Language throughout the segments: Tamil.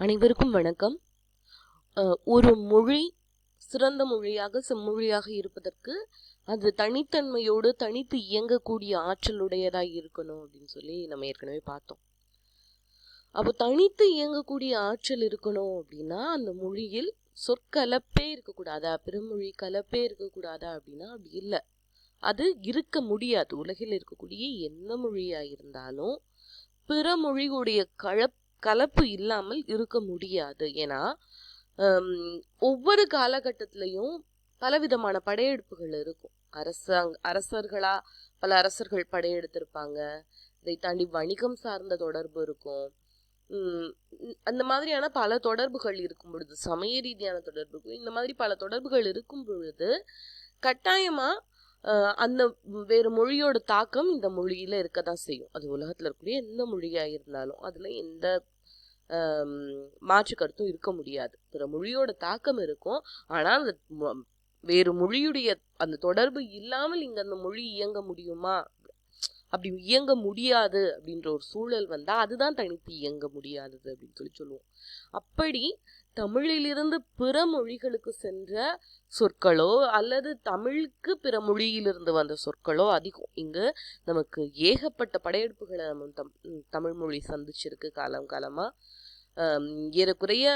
அனைவருக்கும் வணக்கம். ஒரு மொழி சிறந்த மொழியாக செம்மொழியாக இருப்பதற்கு அது தனித்தன்மையோடு தனித்து இயங்கக்கூடிய ஆற்றலுடையதாக இருக்கணும் அப்படின்னு சொல்லி நம்ம ஏற்கனவே பார்த்தோம். அப்போ தனித்து இயங்கக்கூடிய ஆற்றல் இருக்கணும் அப்படின்னா அந்த மொழியில் சொற்கலப்பே இருக்கக்கூடாதா? பிறமொழி கலப்பே இருக்கக்கூடாதா அப்படின்னா அப்படி இல்லை. அது இருக்க முடியாது. உலகில் இருக்கக்கூடிய எந்த மொழியாக இருந்தாலும் பிற மொழிகளுடைய கலப் கலப்பு இல்லாமல் இருக்க முடியாது. ஏன்னா ஒவ்வொரு காலகட்டத்திலையும் பலவிதமான படையெடுப்புகள் இருக்கும். அரசாங் அரசர்களா பல அரசர்கள் படையெடுத்திருப்பாங்க. இதை தாண்டி வணிகம் சார்ந்த தொடர்பு இருக்கும். அந்த மாதிரியான பல தொடர்புகள் இருக்கும் பொழுது சமய ரீதியான தொடர்புகள் இந்த மாதிரி பல தொடர்புகள் இருக்கும் பொழுது கட்டாயமா அந்த வேறு மொழியோட தாக்கம் இந்த மொழியில இருக்கதான் செய்யும். அது உலகத்துல இருக்கக்கூடிய எந்த மொழியா இருந்தாலும் அதுல எந்த மாற்று கருத்தும் இருக்க முடியாது. பிற மொழியோட தாக்கம் இருக்கும். ஆனால் அந்த வேறு மொழியுடைய அந்த தொடர்பு இல்லாமல் இங்கே அந்த மொழி இயங்க முடியுமா? அப்படி இயங்க முடியாது அப்படின்ற ஒரு சூழல் வந்தால் அதுதான் தனித்து இயங்க முடியாதது அப்படின்னு சொல்லி சொல்லுவோம். அப்படி தமிழிலிருந்து பிற மொழிகளுக்கு சென்ற சொற்களோ அல்லது தமிழுக்கு பிற மொழியிலிருந்து வந்த சொற்களோ அதிகம். இங்கு நமக்கு ஏகப்பட்ட படையெடுப்புகளை நம்ம தம் தமிழ் மொழி சந்திச்சிருக்கு காலம் காலமாக ஏறக்குறைய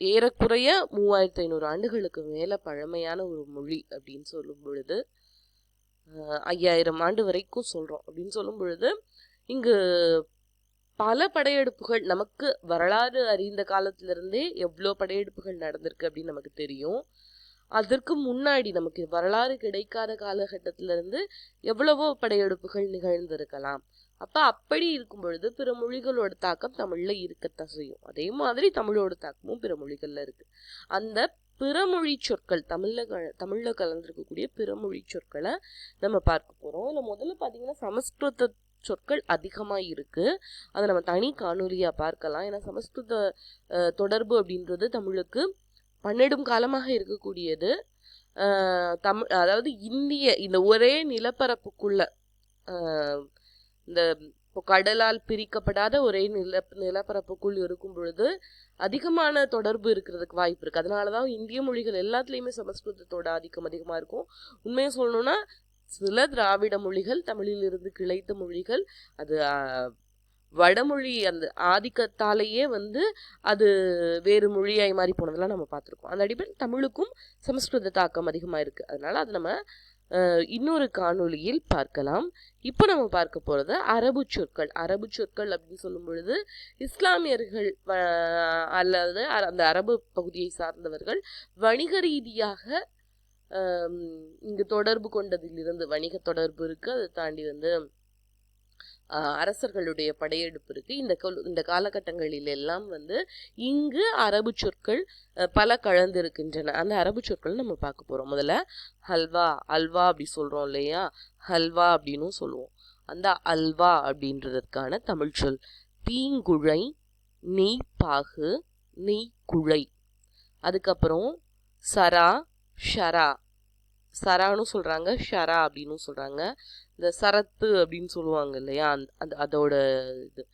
ஏறக்குறைய மூவாயிரத்தி ஐநூறு ஆண்டுகளுக்கு மேலே பழமையான ஒரு மொழி அப்படின்னு சொல்லும் பொழுது ஐயாயிரம் ஆண்டு வரைக்கும் சொல்கிறோம் அப்படின்னு சொல்லும் பொழுது இங்கு பல படையெடுப்புகள் நமக்கு வரலாறு அறிந்த காலத்திலிருந்தே எவ்வளோ படையெடுப்புகள் நடந்திருக்கு அப்படின்னு நமக்கு தெரியும். அதற்கு முன்னாடி நமக்கு வரலாறு கிடைக்காத காலகட்டத்திலிருந்து எவ்வளவோ படையெடுப்புகள் நிகழ்ந்திருக்கலாம். அப்போ அப்படி இருக்கும் பொழுது பிற மொழிகளோட தாக்கம் தமிழில் இருக்கத்தான் செய்யும். அதே மாதிரி தமிழோட தாக்கமும் பிற மொழிகளில் இருக்குது அந்த பிறமொழி சொற்கள் தமிழில் க- தமிழில் கலந்துருக்கக்கூடிய பிறமொழி சொற்களை நம்ம பார்க்க போகிறோம் இல்லை முதல்ல பார்த்தீங்கன்னா சமஸ்கிருத சொற்கள் அதிகமாக இருக்குது அதை நம்ம தனி காணொலியாக பார்க்கலாம். ஏன்னா சமஸ்கிருத தொடர்பு அப்படின்றது தமிழுக்கு பன்னெடும் காலமாக இருக்கக்கூடியது. தமிழ் அதாவது இந்திய இந்த ஒரே நிலப்பரப்புக்குள்ள இந்த இப்போ கடலால் பிரிக்கப்படாத ஒரே நில நிலப்பரப்புக்குள் இருக்கும் பொழுது அதிகமான தொடர்பு இருக்கிறதுக்கு வாய்ப்பு இருக்குது அதனால தான் இந்திய மொழிகள் எல்லாத்துலேயுமே சமஸ்கிருதத்தோட ஆதிக்கம் அதிகமாக இருக்கும். உண்மையை சொல்லணும்னா சில திராவிட மொழிகள் தமிழிலிருந்து கிளைத்த மொழிகள். அது வடமொழி அந்த ஆதிக்கத்தாலேயே வந்து அது வேறு மொழியாய் மாறி போனதெல்லாம் நம்ம பார்த்துருக்கோம். அந்த அடிப்படையில் தமிழுக்கும் சமஸ்கிருத தாக்கம் அதிகமாக இருக்குது அதனால் அது நம்ம இன்னொரு காணொளியில் பார்க்கலாம். இப்போ நம்ம பார்க்க போகிறது அரபு சொற்கள். அரபு சொற்கள் அப்படின்னு சொல்லும் பொழுது இஸ்லாமியர்கள் வ- அல்லது அ- அந்த அரபு பகுதியை சார்ந்தவர்கள் வணிக ரீதியாக இங்கு தொடர்பு கொண்டதிலிருந்து வணிக தொடர்பு இருக்கு. அதை தாண்டி வந்து அரசர்களுடைய படையெடுப்பு இருக்குது இந்த கொல்- இந்த காலகட்டங்களில் எல்லாம் வந்து இங்கு அரபு சொற்கள் பல கலந்திருக்கின்றன. அந்த அரபு சொற்கள் நம்ம பார்க்க போகிறோம் முதல்ல ஹல்வா அல்வா அப்படி சொல்கிறோம் இல்லையா? ஹல்வா அப்படின்னும் சொல்லுவோம். அந்த அல்வா அப்படின்றதற்கான தமிழ் சொல். தீங்குழை நெய்ப்பாகு நெய்க்குழை அதுக்கப்புறம் சரா ஷரா. சரான்னு சொல்கிறாங்க ஷரா அப்படின்னு சொல்கிறாங்க இந்த சரத்து அப்படின்னு சொல்லுவாங்க இல்லையா? அந்த- அந்த அதோட இது.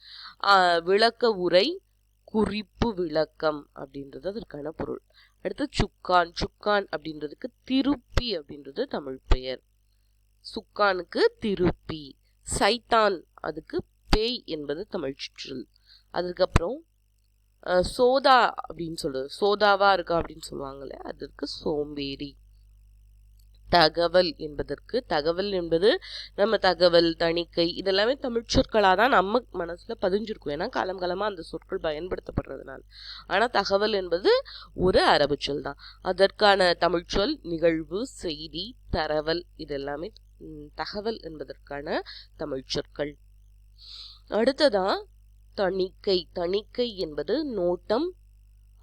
விளக்க உரை குறிப்பு விளக்கம் அப்படின்றது அதற்கான பொருள். அடுத்து சுக்கான் சுக்கான் அப்படின்றதுக்கு திருப்பி அப்படின்றது தமிழ் பெயர். சுக்கானுக்கு திருப்பி. சைத்தான் அதுக்கு பேய் என்பது தமிழ் சுற்றுல். அதுக்கப்புறம் சோதா அப்படின்னு சொல்கிறது சோதாவா இருக்கா அப்படின்னு சொல்லுவாங்கல்ல அதற்கு சோம்பேறி. தகவல் என்பதற்கு தகவல் என்பது நம்ம தகவல் தணிக்கை இதெல்லாமே தமிழ் சொற்களாக தான் நம்ம மனசில் பதிஞ்சிருக்கும். ஏன்னா காலம் காலமாக அந்த சொற்கள் பயன்படுத்தப்படுறதுனால. ஆனால் தகவல் என்பது ஒரு அரபு சொல் தான். அதற்கான தமிழ் சொல் நிகழ்வு செய்தி தரவல் இதெல்லாமே தகவல் என்பதற்கான தமிழ் சொற்கள். அடுத்ததான் தணிக்கை. தணிக்கை என்பது நோட்டம்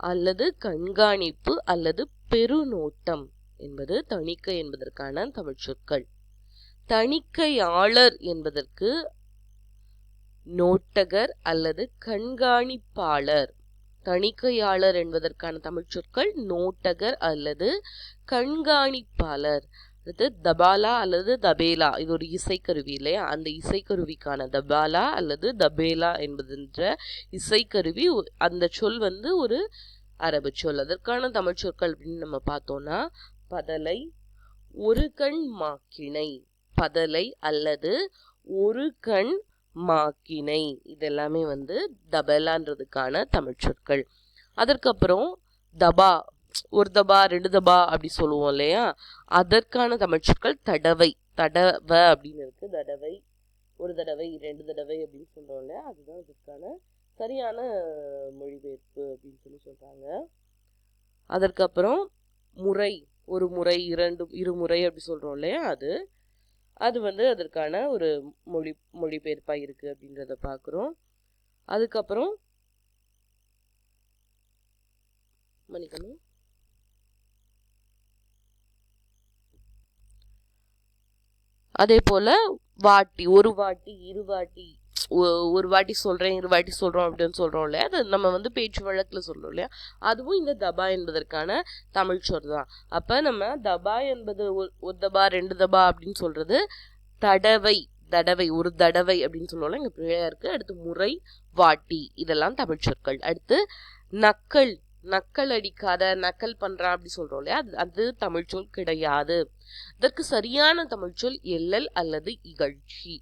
அல்லது கண்காணிப்பு அல்லது பெருநோட்டம் என்பது தணிக்கை என்பதற்கான தமிழ்ச்சொற்கள் தணிக்கையாளர் என்பதற்கு நோட்டகர் அல்லது கண்காணிப்பாளர். தணிக்கையாளர் என்பதற்கான தமிழ்ச்சொற்கள் நோட்டகர் அல்லது கண்காணிப்பாளர். அடுத்து தபாலா அல்லது தபேலா. இது ஒரு இசைக்கருவி இல்லையா? அந்த இசைக்கருவிக்கான தபாலா அல்லது தபேலா என்பதுன்ற இசைக்கருவி அந்த சொல் வந்து ஒரு அரபு சொல். அதற்கான தமிழ் சொற்கள் அப்படின்னு நம்ம பார்த்தோம்னா பதலை ஒரு கண் மாக்கிணை. பதலை அல்லது ஒரு கண் மாக்கிணை. இதெல்லாமே வந்து தபலான்றதுக்கான தமிழ் சொற்கள். அதற்கப்புறம் தபா ஒரு தபா ரெண்டு தபா அப்படி சொல்லுவோம் இல்லையா? அதற்கான தமிழ் சொற்கள் தடவை அப்படின்னு இருக்குது தடவை ஒரு தடவை ரெண்டு தடவை அப்படின்னு சொல்கிறோம் இல்லையா? அதுதான் இதுக்கான சரியான மொழிபெயர்ப்பு அப்படின்னு சொல்லி சொல்கிறாங்க அதற்கப்புறம் முறை ஒரு முறை இரண்டு இருமுறை அப்படி சொல்கிறோம் இல்லையா? அது அது வந்து அதற்கான ஒரு மொழி மொழிபெயர்ப்பாக இருக்குது அப்படின்றத பார்க்குறோம் அதுக்கப்புறம் மணிக்கணும் அதே போல் வாட்டி ஒரு வாட்டி இரு வாட்டி ஒரு வாட்டி சொல்கிறேன் இரு வாட்டி சொல்கிறோம் அப்படின்னு சொல்கிறோம் இல்லையா? அது நம்ம வந்து பேச்சு வழக்கில் சொல்கிறோம் இல்லையா? அதுவும் இந்த தபா என்பதற்கான தமிழ் சொல் தான். அப்போ நம்ம தபா என்பது ஒரு ஒரு தபா ரெண்டு தபா அப்படின்னு சொல்கிறது தடவை தடவை ஒரு தடவை அப்படின்னு சொல்லுவோம்ல இங்கே பிழையா இருக்கு. அடுத்து முறை வாட்டி இதெல்லாம் தமிழ் சொற்கள். அடுத்து நக்கல் நக்கல் அடிக்காத நக்கல் பண்ணுறான் அப்படி சொல்றோம் இல்லையா? அது அது தமிழ் சொல் கிடையாது. இதற்கு சரியான தமிழ் சொல் எள்ளல் அல்லது இகழ்ச்சி.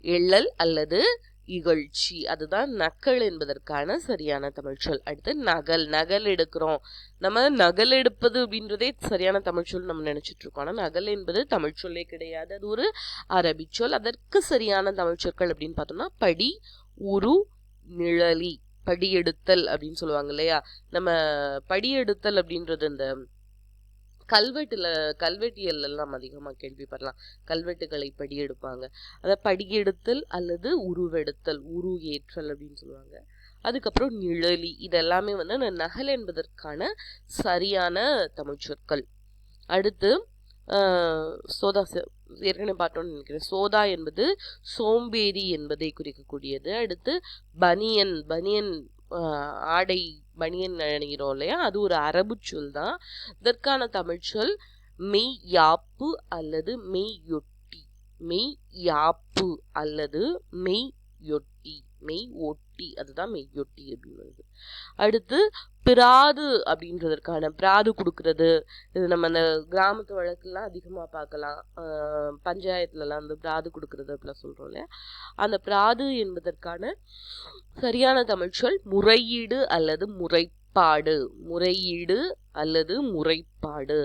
எள்ளல் அல்லது இகழ்ச்சி. அதுதான் நக்கல் என்பதற்கான சரியான தமிழ் சொல். அடுத்து நகல் நகல் எடுக்கிறோம். நம்ம நகல் எடுப்பது அப்படின்றதே சரியான தமிழ் சொல் நம்ம நினைச்சிட்டு இருக்கோம். ஆனால் நகல் என்பது தமிழ் சொல்லே கிடையாது. அது ஒரு அரபிச்சொல் அதற்கு சரியான தமிழ் சொற்கள் அப்படின்னு பார்த்தோம்னா படி உரு நிழலி. படியெடுத்தல் அப்படின்னு சொல்லுவாங்க இல்லையா? நம்ம படியெடுத்தல் அப்படின்றது இந்த கல்வெட்டில் கல்வெட்டியல் எல்லாம் அதிகமாக கேள்விப்படலாம். கல்வெட்டுகளை படியெடுப்பாங்க. அதை படியெடுத்தல் அல்லது உருவெடுத்தல் உரு ஏற்றல் அப்படின்னு சொல்லுவாங்க. அதுக்கப்புறம் நிழலி இதெல்லாமே வந்து அந்த நகல் என்பதற்கான சரியான தமிழ் சொற்கள். அடுத்து சோதாச சோதா ஏற்கனவே பார்த்தோன்னு நினைக்கிறேன். சோதா என்பது சோம்பேறி என்பதை குறிக்கக்கூடியது. அடுத்து பனியன் பனியன் ஆடை பனியன் அணிகிறோம் இல்லையா? அது ஒரு அரபு சொல் தான். இதற்கான தமிழ் சொல் மெய் யாப்பு அல்லது மெய்யொட்டி மெய் யாப்பு அல்லது மெய் யொட்டி. மெய் ஒட்டி அதுதான் மெய்யொட்டி அப்படின்னு வருது. அடுத்து பிராது அப்படின்றதற்கான பிராது கொடுக்கறது. இது நம்ம அந்த கிராமத்து வழக்குலாம் அதிகமாக பார்க்கலாம். பஞ்சாயத்துலலாம் அந்த பிராது கொடுக்கறது அப்படிலாம் சொல்கிறோம் இல்லையா? அந்த பிராது என்பதற்கான சரியான தமிழ் சொல் முறையீடு அல்லது முறைப்பாடு. முறையீடு அல்லது முறைப்பாடு.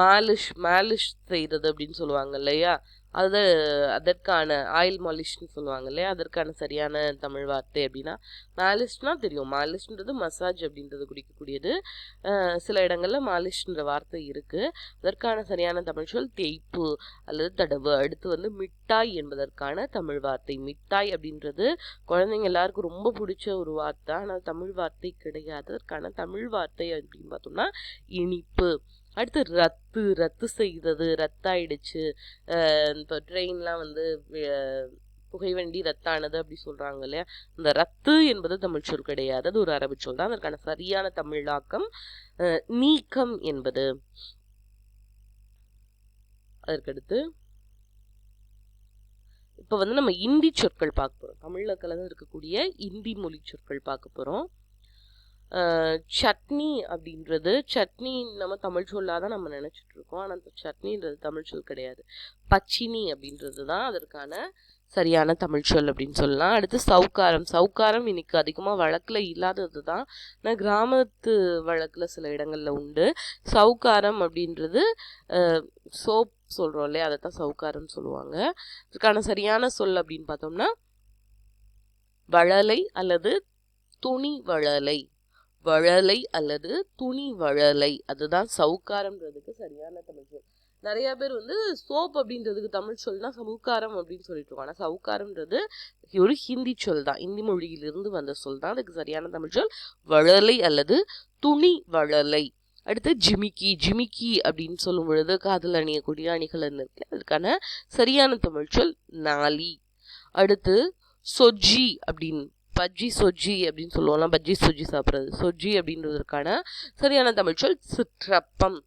மாலிஷ் மாலிஷ் செய்தது அப்படின்னு சொல்லுவாங்க இல்லையா? அது அதற்கான ஆயில் மாலிஷ்னு சொல்லுவாங்க இல்லையா அதற்கான சரியான தமிழ் வார்த்தை அப்படின்னா மாலிஷ்னா தெரியும். மாலிஷ்ன்றது மசாஜ் அப்படின்றது குடிக்கக்கூடியது. சில இடங்களில் மாலிஷ்ன்ற வார்த்தை இருக்குது அதற்கான சரியான தமிழ் சொல் தேய்ப்பு அல்லது தடவு. அடுத்து வந்து மிட்டாய் என்பதற்கான தமிழ் வார்த்தை. மிட்டாய் அப்படின்றது குழந்தைங்க எல்லாருக்கும் ரொம்ப பிடிச்ச ஒரு வார்த்தை. ஆனால் தமிழ் வார்த்தை கிடையாது. அதற்கான தமிழ் வார்த்தை அப்படின்னு பார்த்தோம்னா இனிப்பு. அடுத்து ரத்து ரத்து செய்தது ரத்தாயிடுச்சு. இப்போ ட்ரெயின்லாம் வந்து புகைவண்டி ரத்தானது அப்படி சொல்கிறாங்க இல்லையா? இந்த ரத்து என்பது தமிழ் சொல் கிடையாது. அது ஒரு அரபு சொல் தான். அதற்கான சரியான தமிழாக்கம் நீக்கம் என்பது. அதற்கடுத்து இப்போ வந்து நம்ம இந்தி சொற்கள் பார்க்க போகிறோம் தமிழ்ல கலந்து இருக்கக்கூடிய இந்தி மொழி சொற்கள் பார்க்க போகிறோம் சட்னி அப்படின்றது சட்னி நம்ம தமிழ் சொல்லாதான் தான் நம்ம நினச்சிட்டு இருக்கோம் ஆனால் அந்த சட்னின்றது தமிழ் சொல் கிடையாது. பச்சினி அப்படின்றது தான் அதற்கான சரியான தமிழ் சொல் அப்படின்னு சொல்லலாம். அடுத்து சவுக்காரம். சவுக்காரம் இன்னைக்கு அதிகமாக வழக்கில் இல்லாதது தான் ஆனால் கிராமத்து வழக்கில் சில இடங்களில் உண்டு. சவுக்காரம் அப்படின்றது சோப் சொல்கிறோம் இல்லையா? அதை தான் சவுக்காரம் சொல்லுவாங்க. அதுக்கான சரியான சொல் அப்படின்னு பார்த்தோம்னா வழலை அல்லது துணி வழலை வழலை அல்லது துணி வழலை. அதுதான் சவுக்காரம்ன்றதுக்கு சரியான தமிழ் சொல். நிறைய பேர் வந்து சோப் அப்படின்றதுக்கு தமிழ் சொல்னா சவுக்காரம் அப்படின்னு சொல்லிட்டு இருக்கோம் ஆனால் சவுக்காரம்ன்றது ஒரு ஹிந்தி சொல் தான். இந்தி மொழியிலிருந்து வந்த சொல் தான். அதுக்கு சரியான தமிழ் சொல். வழலை அல்லது துணி வழலை. அடுத்து ஜிமிக்கி. ஜிமிக்கி அப்படின்னு சொல்லும் பொழுது காதல் அணியக்கூடிய அணிகள் இருக்கு? அதுக்கான சரியான தமிழ் சொல் நாளி அடுத்து சொஜி அப்படின்னு பஜ்ஜி சொஜ்ஜி அப்படின்னு சொல்லுவோம்லாம் பஜ்ஜி சொஜ்ஜி சாப்பிட்றது. சொஜ்ஜி அப்படின்றதுக்கான சரியான தமிழ் சொல் சிற்றப்பம்.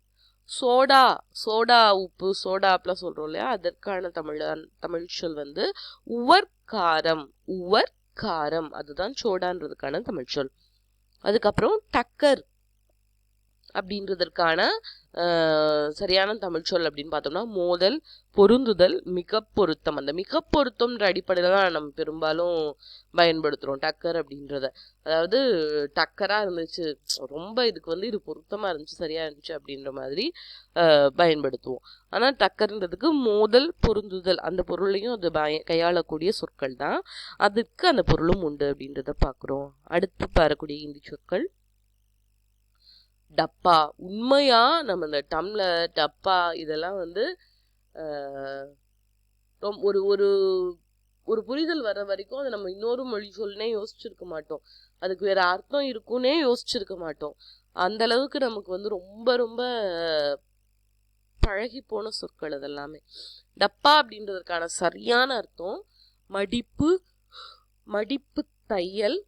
சோடா சோடா உப்பு சோடா அப்படிலாம் சொல்கிறோம் இல்லையா? அதற்கான தமிழ் தமிழ் சொல் வந்து உவர்காரம் உவர்காரம். அதுதான் சோடான்றதுக்கான தமிழ் சொல். அதுக்கப்புறம் டக்கர். அப்படின்றதற்கான சரியான தமிழ் சொல் அப்படின்னு பார்த்தோம்னா மோதல் பொருந்துதல் மிக பொருத்தம். அந்த மிக பொருத்தம்ன்ற அடிப்படையில் தான் நம்ம பெரும்பாலும் பயன்படுத்துகிறோம் டக்கர் அப்படின்றத. அதாவது டக்கராக இருந்துச்சு ரொம்ப இதுக்கு வந்து இது பொருத்தமாக இருந்துச்சு சரியாக இருந்துச்சு அப்படின்ற மாதிரி பயன்படுத்துவோம். ஆனால் டக்கர்ன்றதுக்கு மோதல் பொருந்துதல் அந்த பொருளையும் அது பய கையாளக்கூடிய சொற்கள் தான். அதுக்கு அந்த பொருளும் உண்டு அப்படின்றத பார்க்குறோம். அடுத்து பாரக்கூடிய இந்தி சொற்கள். டப்பா. உண்மையாக நம்ம இந்த டம்ளர் டப்பா இதெல்லாம் வந்து ரொம்ப ஒரு ஒரு ஒரு புரிதல் வர வரைக்கும் அதை நம்ம இன்னொரு மொழி சொல்னே யோசிச்சிருக்க மாட்டோம். அதுக்கு வேறு அர்த்தம் இருக்குன்னே யோசிச்சிருக்க மாட்டோம். அந்த அளவுக்கு நமக்கு வந்து ரொம்ப ரொம்ப பழகி போன சொற்கள் அதெல்லாமே. டப்பா அப்படின்றதுக்கான சரியான அர்த்தம் மடிப்பு மடிப்பு தையல்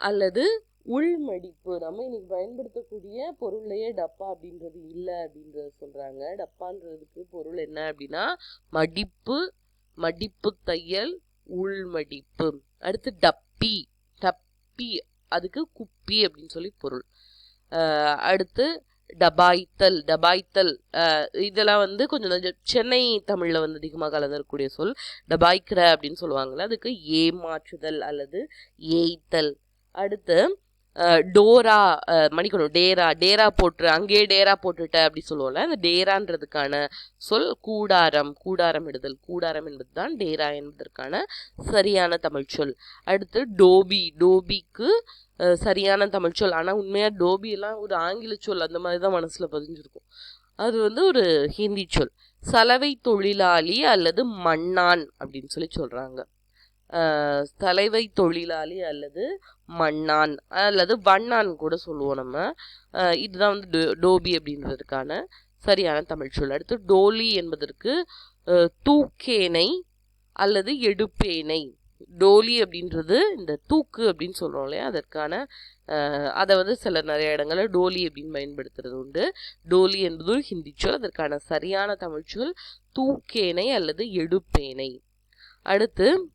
அல்லது உள்மடிப்பு நம்ம இன்னைக்கு பயன்படுத்தக்கூடிய பொருள்லையே டப்பா அப்படின்றது இல்லை அப்படின்றத சொல்கிறாங்க டப்பான்றதுக்கு பொருள் என்ன அப்படின்னா மடிப்பு மடிப்பு தையல் உள்மடிப்பு அடுத்து டப்பி. டப்பி அதுக்கு குப்பி அப்படின்னு சொல்லி பொருள். அடுத்து டபாய்த்தல். டபாய்த்தல் இதெல்லாம் வந்து கொஞ்சம் கொஞ்சம் சென்னை தமிழில் வந்து அதிகமாக கலந்துருக்கக்கூடிய சொல். டபாய்க்கிற அப்படின்னு சொல்லுவாங்கள்ல அதுக்கு ஏமாற்றுதல் அல்லது ஏய்த்தல். அடுத்து டோரா அஹ், மன்னிக்கணும் டேரா டேரா போட்டு அங்கேயே டேரா போட்டுட்ட அப்படி சொல்லுவோம்ல அந்த டேரான்றதுக்கான சொல் கூடாரம் கூடாரம் இடுதல் கூடாரம் என்பது தான் டேரா என்பதற்கான சரியான தமிழ் சொல். அடுத்து டோபி டோபிக்கு சரியான தமிழ் சொல். ஆனால் உண்மையாக டோபி ஒரு ஆங்கில சொல் அந்த மாதிரி தான் மனசில் பதிஞ்சிருக்கும். அது வந்து ஒரு ஹிந்தி சொல். சலவை தொழிலாளி அல்லது மண்ணான் அப்படின்னு சொல்லி சொல்கிறாங்க தலைவை தொழிலாளி அல்லது மண்ணான் அல்லது வண்ணான் கூட சொல்லுவோம் நம்ம. இதுதான் வந்து டோ- டோபி அப்படின்றதுக்கான சரியான தமிழ் சொல். அடுத்து டோலி என்பதற்கு தூக்கேனை அல்லது எடுப்பேனை. டோலி அப்படின்றது இந்த தூக்கு அப்படின்னு சொல்கிறோம் இல்லையா? அதற்கான அதை வந்து சில நிறைய இடங்களில் டோலி அப்படின்னு பயன்படுத்துறது உண்டு. டோலி என்பது ஹிந்தி சொல். அதற்கான சரியான தமிழ் சொல் தூக்கேனை அல்லது எடுப்பேனை. அடுத்து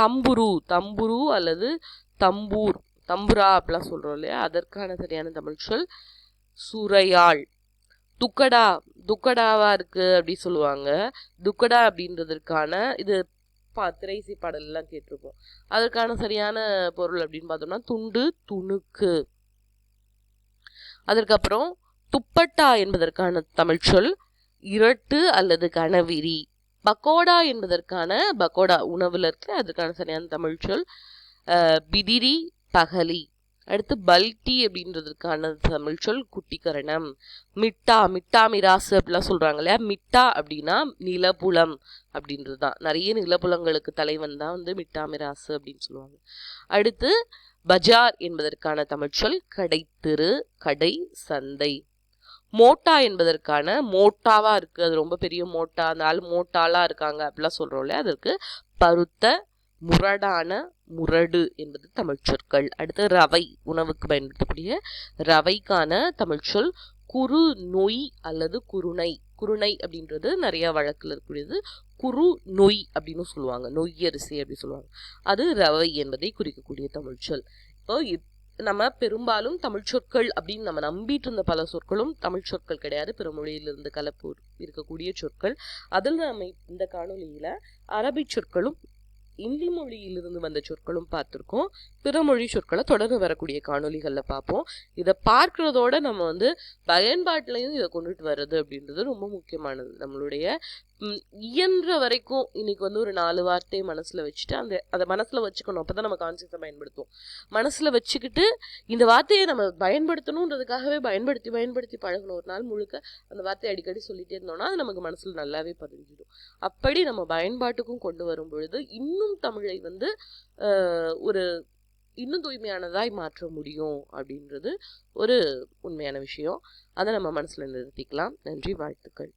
தம்புரு தம்புரு அல்லது தம்பூர் தம்புரா அப்படிலாம் சொல்கிறோம் இல்லையா? அதற்கான சரியான தமிழ் சொல் சுரையாள் துக்கடா துக்கடாவாக இருக்குது அப்படி சொல்லுவாங்க. துக்கடா அப்படின்றதற்கான இது பா திரைசி பாடல் கேட்டிருப்போம் அதற்கான சரியான பொருள் அப்படின்னு பார்த்தோம்னா துண்டு துணுக்கு. அதற்கப்புறம் துப்பட்டா என்பதற்கான தமிழ் சொல் இரட்டு அல்லது கனவிரி. பக்கோடா என்பதற்கான பக்கோடா உணவில் இருக்கு. அதுக்கான சரியான தமிழ் சொல் பிதிரி பகலி. அடுத்து பல்டி அப்படின்றதுக்கான தமிழ் சொல் குட்டிக்கரணம். மிட்டா மிட்டா மிராசு அப்படிலாம் சொல்கிறாங்க இல்லையா? மிட்டா அப்படின்னா நிலப்புலம் அப்படின்றது தான் நிறைய நிலப்புலங்களுக்கு தலைவன் தான் வந்து மிட்டா மிராசு அப்படின்னு சொல்லுவாங்க. அடுத்து பஜார் என்பதற்கான தமிழ் சொல் கடைத்தெரு கடை சந்தை. மோட்டா என்பதற்கான மோட்டாவாக இருக்குது அது ரொம்ப பெரிய மோட்டா. அந்த ஆள் மோட்டாலாக இருக்காங்க அப்படிலாம் சொல்கிறோம்ல அதற்கு பருத்த முரடான முரடு என்பது தமிழ் சொற்கள். அடுத்து ரவை உணவுக்கு பயன்படுத்தக்கூடிய ரவைக்கான தமிழ் சொல் குறு நொய் அல்லது குருணை குருணை அப்படின்றது நிறைய வழக்கில் இருக்கக்கூடியது. குறு நொய் அப்படின்னு சொல்லுவாங்க. நொய் அரிசி சொல்லுவாங்க. அது ரவை என்பதை குறிக்கக்கூடிய தமிழ் சொல். இப்போ நம்ம பெரும்பாலும் தமிழ் சொற்கள் அப்படின்னு நம்ம நம்பிட்டு இருந்த பல சொற்களும் தமிழ் சொற்கள் கிடையாது. பிற மொழியிலிருந்து கலப்பு இருக்கக்கூடிய சொற்கள். அதில் நம்ம இந்த காணொலியில் அரபி சொற்களும் இந்தி மொழியிலிருந்து வந்த சொற்களும் பார்த்துருக்கோம். பிற மொழி சொற்களை தொடர்ந்து வரக்கூடிய காணொளிகளில் பார்ப்போம். இதை பார்க்குறதோட நம்ம வந்து பயன்பாட்டிலையும் இதை கொண்டுட்டு வர்றது அப்படின்றது ரொம்ப முக்கியமானது. நம்மளுடைய இயன்ற வரைக்கும் இன்னைக்கு வந்து ஒரு நாலு வார்த்தையை மனசில் வச்சுட்டு அந்த அதை மனசில் வச்சுக்கணும். அப்போ தான் நம்ம கான்சியஸை பயன்படுத்துவோம். மனசில் வச்சுக்கிட்டு இந்த வார்த்தையை நம்ம பயன்படுத்தணுன்றதுக்காகவே பயன்படுத்தி பயன்படுத்தி பழகணும். ஒரு நாள் முழுக்க அந்த வார்த்தையை அடிக்கடி சொல்லிகிட்டே இருந்தோம்னா அது நமக்கு மனசில் நல்லாவே பதிஞ்சிடும். அப்படி நம்ம பயன்பாட்டுக்கும் கொண்டு வரும் பொழுது இன்னும் தமிழை வந்து ஒரு இன்னும் தூய்மையானதாய் மாற்ற முடியும் அப்படின்றது ஒரு உண்மையான விஷயம். அதை நம்ம மனசில் நிறுத்திக்கலாம். நன்றி வாழ்த்துக்கள்.